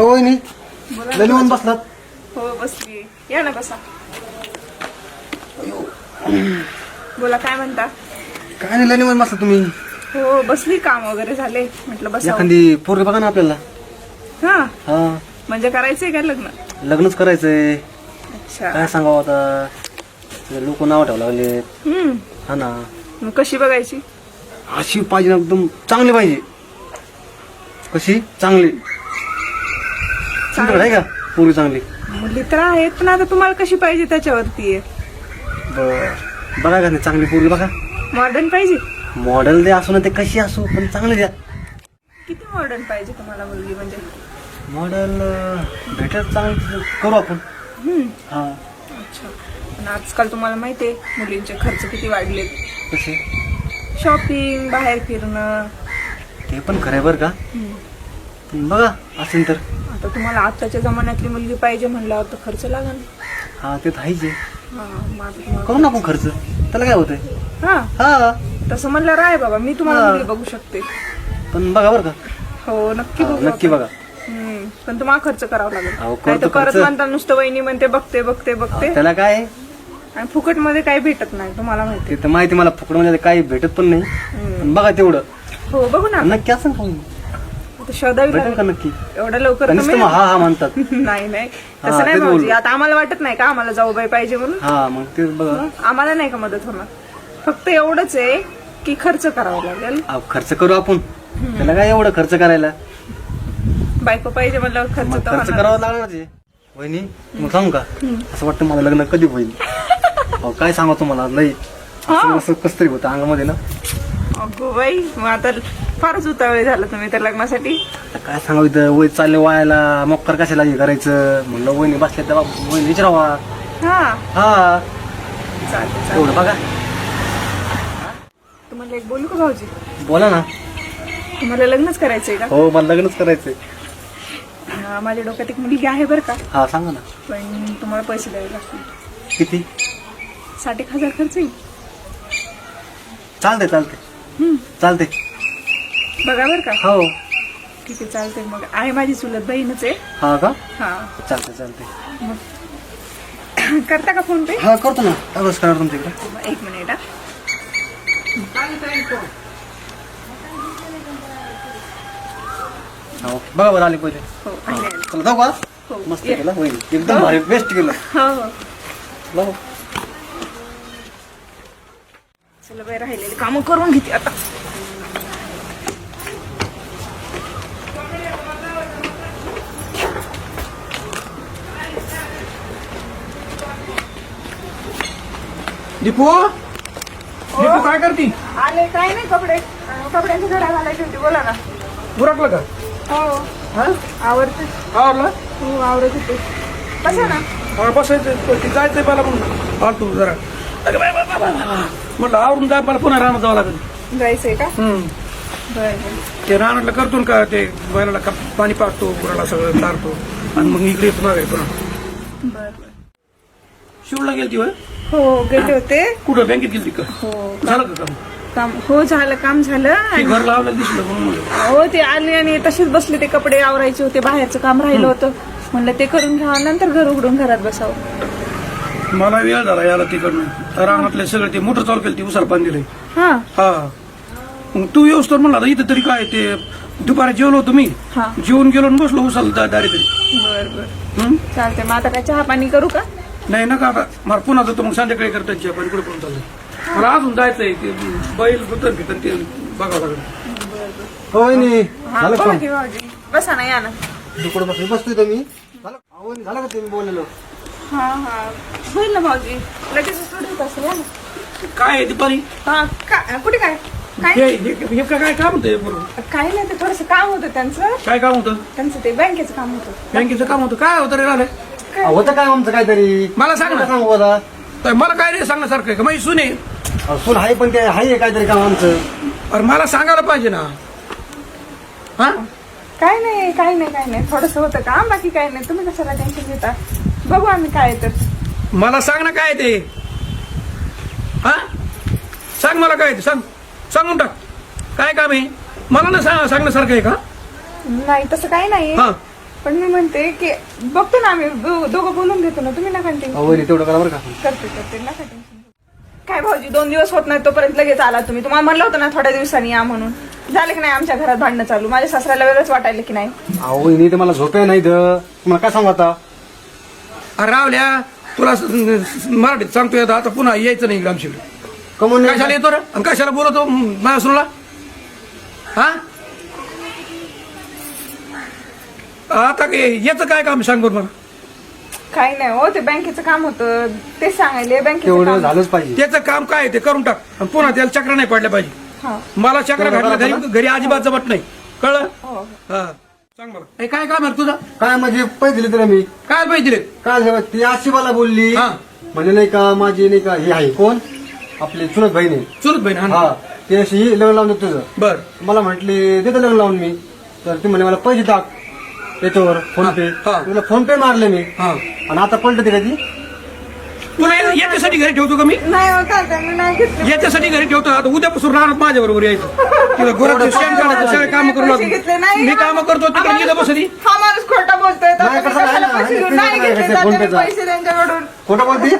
वहिनी बोला लय बसलात? हो बसली. या ना बसा. बोला काय म्हणता? काय नाही लय निवांत बसला तुम्ही. हो बसली काम वगैरे झाले. म्हटलं बसा एखादी पोरगी बघा ना आपल्याला. हा? हा. म्हणजे करायचंय का लग्न? लग्नच करायचंय. अच्छा. काय सांगावं आता? लोक नाव ठेवा लागले. हम्म. हा ना. मग कशी बघायची? अशी पाहिजे ना एकदम चांगली पाहिजे. कशी? चांगली. आहे का? पोरगी चांगली. मुली तर आहेत पण आता तुम्हाला कशी पाहिजे त्याच्यावरती आहे? बर. बघा का नाही चांगली पोरगी बघा. मॉडर्न पाहिजे? मॉडेल दे असो ना ते कशी असो पण चांगली द्या. किती मॉडर्न पाहिजे तुम्हाला मुलगी म्हणजे? मॉडेल भेटत चांगली करू आपण. हम्म. हा. अच्छा. पण आजकाल तुम्हाला माहिती आहे मुलींचे खर्च किती वाढलेत. कसे? शॉपिंग बाहेर फिरणं. ते पण खरं आहे बरं का? हम्म. पण बघा असेल तर. आता तुम्हाला आताच्या जमान्यातली मुलगी पाहिजे म्हणल्यावर तर खर्च लागेल हा ते तर आहेच आहे. हा मग आता तुम्हाला- करू ना आपण खर्च त्याला काय होतंय हा हा तसं म्हणलं राय बाबा मी तुम्हाला. मुलगी बघू शकते पण बघा बरं का हो नक्की हा, बघू नक्की आपण. बघा हम्म. पण तुम्हाला खर्च करावा लागेल अहो, करतो नाही तर परत खर्च. म्हणता नुसतं वहिनी म्हणते बघते बघते बघते त्याला काय आहे? आणि फुकटमध्ये काही भेटत नाही तुम्हाला माहिती ते तर माहिती मला फुकट म्हणजे काही भेटत पण नाही. पण बघा तेवढं हो बघू ना नक्की असं का आता शोधावी भेटेल का लागेल नक्की? एवढं लवकर तर नुसतं. मग हा हा म्हणतात. नाही नाही. हा, तसं नाही तेच भाऊजी. बोललो. आता आम्हाला वाटत नाही का आम्हाला जाऊबाई पाहिजे म्हणून? हा मग ते बघा? आम्हाला नाही का मदत होणार? फक्त एवढंच आहे की खर्च करावा लागेल. अहो, खर्च करू आपण. त्याला काय एवढं खर्च करायला? बायको पाहिजे म्हणल्यावर खर्च तर खर्च होणार. करावा लागणार आहे. वहिनी मग सांगू का? असं वाटतं मला लग्न कधी होईल? अहो, काय सांगा तुम्हाला? नाही असं कसं तरी होतं अंगामध्ये ना? अगो बाई मग आता फारच उतावळे झालं तुम्ही तर लग्नासाठी. काय सांगावं इथं वय चालले वायाला मोक्कर कशाला हे करायचं? म्हणलं वहिनी बसल्या तेव्हा वहिनी विचारावा. हा. हा. चालते चालते एवढं बघा. तुम्हाला एक बोलू का भाऊजी? बोला ना. तुम्हाला लग्नच करायचंय का? हो मला लग्नच करायचंय. हा, माझ्या डोक्यात एक मुलगी आहे बरं का. हा सांगा ना. पण तुम्हाला पैसे द्यावे लागतील. किती? साठ एक हजार खर्च येईल. चालते चालते. चालते बघा बरं का. हो. ठीक आहे चालते मग. आहे माझी चुलत बहीणच आहे. हा का? हा. चालते चालते मग. करता का फोन पे? हा करतो ना. कागज करा तुमच्याकडे एक मिनिट हा. हो बघा बरं आले पहिले. हो. चला जाऊ का? हो मस्त ये. केलं होईल एकदम भारी बेस्ट केलं. हो हो. जाऊ. चला बाई राहिलेली. कामं करून घेते आता. दीपू दीपू काय करती? आले काय नाही कपडे कपड्यांची घडा घालायची होती बोला ना. बुरकलं का? हो. हा? आवडते आवडलं हो आवडत होते. बसा ना. हा, बसायचं ती जायचंय मला म्हणून. आलतो जरा. अगं बाय, बाय. म्हटलं आवरून जाय मला पुन्हा रानात जावं लागेल. जायचंय का? हम्म. बरं ते रानातलं करतो ना का ते बैलाला पाणी पाजतो गुराला सगळं चारतो. आणि मग इकडे येतो मागे पुन्हा बरं. शिवला गेलती होय? हो गेले होते. कुठं? बँकेत गेलती का? हो झालं का काम? काम हो झालं काम झालं ते आणि घर लावलं दिसलं म्हणून म्हणलं. हो ते आले आणि तसेच बसले ते कपडे आवरायचे होते बाहेरचं काम राहिलं होतं. म्हणलं ते करून घ्यावं नंतर घर उघडून घरात बसावं. मला वेळ झाला याला तिकडनं. रानातले सगळे ते मोटर चालू केली ती उसार पाणी दिलंय. हा. हा. मग तू येऊस तर म्हणला आता इथं तरी काय ते दुपारी जेवलो होतो मी. हा. जेवून गेलो आणि बसलो उसाला दारी तरी. बर बर. हं? चालते मग आता काय चहा पाणी करू का? नाही नका आता. मला पुन्हा जातो मग संध्याकाळी करतात जेवण पण कुठे पण चाललं. मला अजून जायचंय ते बैल गुतर घेतात ते बघावं लागेल. हो वहिनी हा झालं बोला का? की भाऊजी. बसा ना या ना. दुकडं बसलो बसतोय तर मी झालं अहो, वहिनी, झालं का तुम्ही बोललेलो? हा हा. होईल ना भाऊजी. लगेच थोडी होत असेल या ना. काय आहे हा का- कुठे काय? काय? हे हे- हे काय काम होतं बरोबर काही नाही ते थोडस काम होतं त्यांचं. काय काम होतं? त्यांचं ते बँकेचं काम होतं. बँकेचं काम होतं. काय होतं रे राहिले? अहो, होतं काय आमचं काहीतरी? मला सांग ना. सांगू तर मला काय रे सांगण्यासारखं आहे का? माझी सुने. अहो, सून आहे पण ते आहे काहीतरी काम आमचं. अरे मला सांगायला पाहिजे ना. हा? काय नाही काय नाही काय नाही. थोडस होतं काम बाकी काय नाही. तुम्ही कशाला टेन्शन घेता? बघू आम्ही काय आहे तर. मला सांग ना काय ते. हा? सांग मला काय ते. सांग. सांगून टाक. काय काम आहे? मला ना सांग सांगण्यासारखं आहे का? नाही तसं काही नाही. हा. पण मी म्हणते की बघतो ना आम्ही दो- दोघं बोलून घेतो ना. तुम्ही नका टेन्शन तेवढं करा बरं का. करते करते. नका टेन्शन काय भाऊजी दोन दिवस होत नाही तोपर्यंत लगेच आला तुम्ही. तुम्हाला म्हणलं होतं ना थोड्या दिवसांनी या म्हणून. झालं की नाही आमच्या घरात भांडणं चालू. माझ्या सासऱ्याला वेगळंच वाटायला की नाही. अहो वहिनी ते मला झोप नाही इथं. तुम्हाला काय सांगू आता? अरे रावल्या तुला स- स- मराठीत सांगतोय आता. आता पुन्हा यायचं नाही इकडे आमच्याकडे. कमून कशाला येतो रे? आणि कशाला बोलतो माझ्या सुनला हा? आता याचं काय काम सांग बरं मला. काही नाही हो ते बँकेचं काम होतं. ते सांगायले बँकेचं तेवढं काम. झालंच पाहिजे. त्याचं काम काय आहे ते करून टाक. आणि पुन्हा त्याला चक्र नाही पडल्या पाहिजे. हा. मला चक्र घातलं घरी घरी अजिबात जमत नाही. कळलं? हो. सांग मला हे काय काम आहे तुझं? काय म्हणजे पैसे दिले तर मी? काय पाहिजे दिले? काय झालं? ती अशी मला बोलली. हा. म्हणजे नाही का माझी नाही का हे आहे कोण? आपली चुलत बहिणी चुलत बहीण हा हा. ती अशी लग्न लावून देत तुझं. बर. मला म्हटली देतो लग्न लावून मी. तर ती म्हणे मला पैसे टाक. याच्यावर फोन पे हा. तुला फोन पे मारले मी. हा. आणि आता पलटते का ती तुला या- याच्यासाठी घरी ठेवतो का मी? नाही होता त्यांनी नाही घेतले. याच्यासाठी घरी ठेवतो. आता उद्यापासून राहणार माझ्या बरोबर यायचं. तुला घरात शेण काढायचं सगळे काम करू पैसे घेतले लागतो नाही. मी काम करतो तिकडे गेलं हा माणूस खोटा बोलतोय. तर नाही, तुम्ही कसं आहे कशाला ना, पैसे हे नाही नाही घेतले त्यांच्याकडून. खोटं बोलती?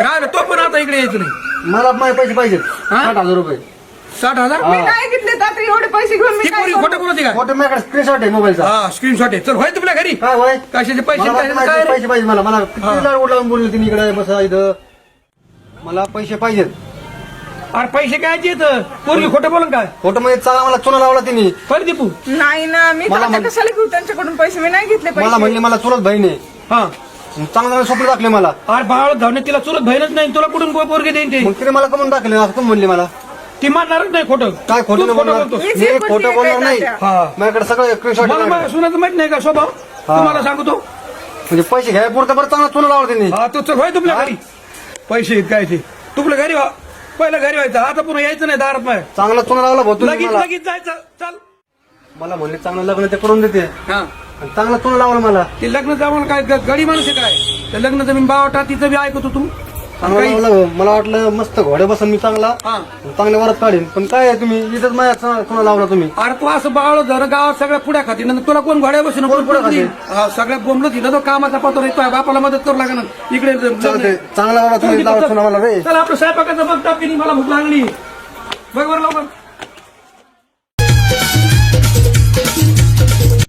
राहिलं तो पण आता इकडे यायचं नाही. मला माझे पैसे पाहिजेत. हा? साठ हजार रुपये. साठ हजार? मी नाही घेतले तर आता एवढे पैसे घेऊन मी ती काय पोरी करू? खोटं बोलते का? माझ्याकडे स्क्रीनशॉट आहे मोबाईलचा. हा स्क्रीनशॉट आहे. चल होय तुला घरी? काय होय. कशाचे पैसे मला काय रे? पैसे पाहिजे मला. मला किती लाड लावून बोलली तिने इकडे बसा इथं. मला पैसे पाहिजेत अरे पैसे काय येत पोरगी खोटं बोलून काय खोटं मध्ये चांगला मला चुना लावला तिने. फर दीपू नाही ना मी मला आता म्हण- कशाला घेऊ? त्यांच्याकडून पैसे मी नाही घेतले मला पैसे. म्हणली मला चुलत बहीण आहे. हा. चांगलं स्वप्न टाकले मला. अरे बाळ धावणे तिला चुलत बहीणच नाही. तुला कुठून पोरगी देईन ते? मग तिने मला कमून टाकले असं कोण म्हणली मला? ती मानणारच नाही खोटं. काय खोटं तूच नाही खोटं बोलणार? बोलतोस. मी मी जे खोटं बोलली बोलणार ते नाही. हा. माझ्याकडे सगळं स्क्रीनशॉट मला माझ्या सुनाचं माहीत नाही का स्वभाव? तुम्हाला सांगतो. म्हणजे पैसे घ्याय पुरतं बरं चांगला चुना लावला तिने हा तो चल होय तुमच्या घरी? पैसे आहेत काय ते? तुपल्या घरी व्हा. पहिलं घरी व्हायचं. आता पुन्हा यायचं नाही दारात माय चांगला चुना लावला भाऊ तुम्ही लगेच मला. लगेच जायचं. चल. मला म्हणले चांगलं लग्न ते करून देते. हा. आणि चांगला चुना लावला मला. ते लग्न जाऊन काय ग- गडी माणूस आहे काय? ते लग्न जमीन बावटा तिचं बी ऐकतो तू. चांगला लावला मला वाटलं मस्त घोड्या बसून मी चांगला. हा. चांगल्या वरात काढीन. पण काय आहे तुम्ही? इथंच माझ्या चा- चुना लावला तुम्ही? अरे तू असं बाळ जर गावात सगळ्या पुढ्या खाती. नंतर तुला कोण घोड्या बसून कोण पुढ्या खाते? सगळ्या बोंबलं तिथं तो कामाचा पत्र येतोय बापाला मदत करू लागणार इकडे चांगला वाला तुम्ही लावला चुना मला रे. चला आपलं स्वयंपाकाचं बघ टाकी मला भूक लागली. बघ बरं लवकर.